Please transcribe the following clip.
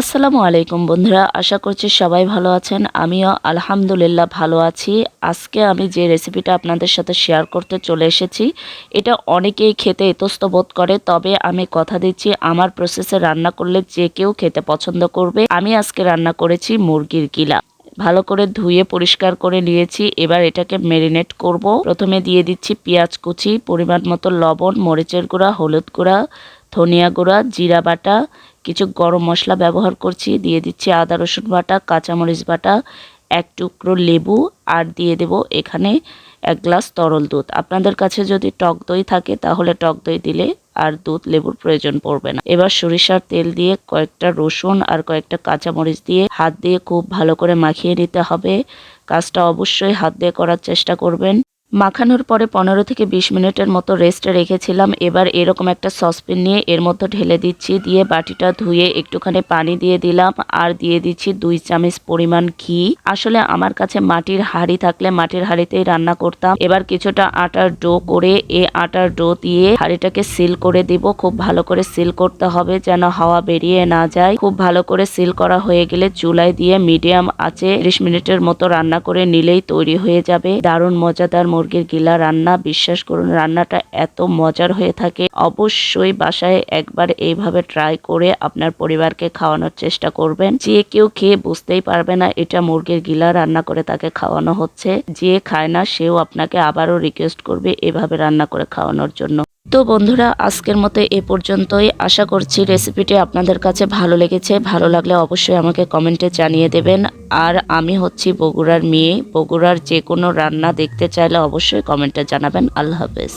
আসসালামু আলাইকুম বন্ধুরা, আশা করছি সবাই ভালো আছেন। আমিও আলহামদুলিল্লাহ ভালো আছি। আজকে আমি যে রেসিপিটা আপনাদের সাথে শেয়ার করতে চলে এসেছি, এটা অনেকেই খেতে ইতস্ত বোধ করে, তবে আমি কথা দিচ্ছি, আমার প্রসেসে রান্না করলে যে কেউ খেতে পছন্দ করবে। আমি আজকে রান্না করেছি মুরগির গিলা। ভালো করে ধুয়ে পরিষ্কার করে নিয়েছি, এবার এটাকে ম্যারিনেট করব। প্রথমে দিয়ে দিচ্ছি পেঁয়াজ কুচি, পরিমাণ মতো লবণ, মরিচের গুঁড়া, হলুদ গুঁড়া, ধনিয়া গুঁড়া, জিরা বাটা কিছু গরম মশলা ব্যবহার করছি। দিয়ে দিচ্ছি আদা, রসুন বাটা, কাঁচামরিচ বাটা, এক টুকরো লেবু আর দিয়ে দেব এখানে এক গ্লাস তরল দুধ। আপনাদের কাছে যদি টক দই থাকে তাহলে টক দই দিলে আর দুধ লেবুর প্রয়োজন পড়বে না। এবার সরিষার তেল দিয়ে কয়েকটা রসুন আর কয়েকটা কাঁচামরিচ দিয়ে হাত দিয়ে খুব ভালো করে মাখিয়ে নিতে হবে। কাজটা অবশ্যই হাত দিয়ে করার চেষ্টা করবেন। মাখানোর পরে পনেরো থেকে বিশ মিনিটের মতো রেস্টে রেখেছিলাম। এবার এরকম একটা সসপেন নিয়ে এর মধ্যে ঢেলে দিচ্ছি, দিয়ে বাটিটা ধুয়ে একটুখানি পানি দিয়ে দিলাম আর দিয়ে দিচ্ছি দুই চামচ পরিমাণ ঘি। আসলে আমার কাছে মাটির হাঁড়ি থাকলে মাটির হাঁড়িতেই রান্না করতাম। এবার কিছুটা আটার ডো করে এই আটার ডো দিয়ে হাঁড়িটাকে সিল করে দিব। খুব ভালো করে সিল করতে হবে যেন হাওয়া বেরিয়ে না যায়। খুব ভালো করে সিল করা হয়ে গেলে চুলায় দিয়ে মিডিয়াম আছে ত্রিশ মিনিটের মতো রান্না করে নিলেই তৈরি হয়ে যাবে। দারুণ মজাদার মুরগির গিলা রান্না, বিশ্বাস করুন, রান্নাটা এত মজার হয়ে থাকে। অবশ্যই বাসায় একবার এইভাবে ট্রাই করে আপনার পরিবারকে খাওয়ানোর চেষ্টা করবেন। যে কেউ খেয়ে বুঝতেই পারবে না এটা মুরগির গিলা রান্না করে তাকে খাওয়ানো হচ্ছে। যে খায় না, সেও আপনাকে আবারও রিকোয়েস্ট করবে এভাবে রান্না করে খাওয়ানোর জন্য। তো বন্ধুরা, আজকের মতো এ পর্যন্তই। আশা করছি রেসিপিটি আপনাদের কাছে ভালো লেগেছে। ভালো লাগলে অবশ্যই আমাকে কমেন্টে জানিয়ে দেবেন। আর আমি হচ্ছি বগুড়ার মেয়ে। বগুড়ার যে কোনো রান্না দেখতে চাইলে অবশ্যই কমেন্টে জানাবেন। আল্লাহ হাফেজ।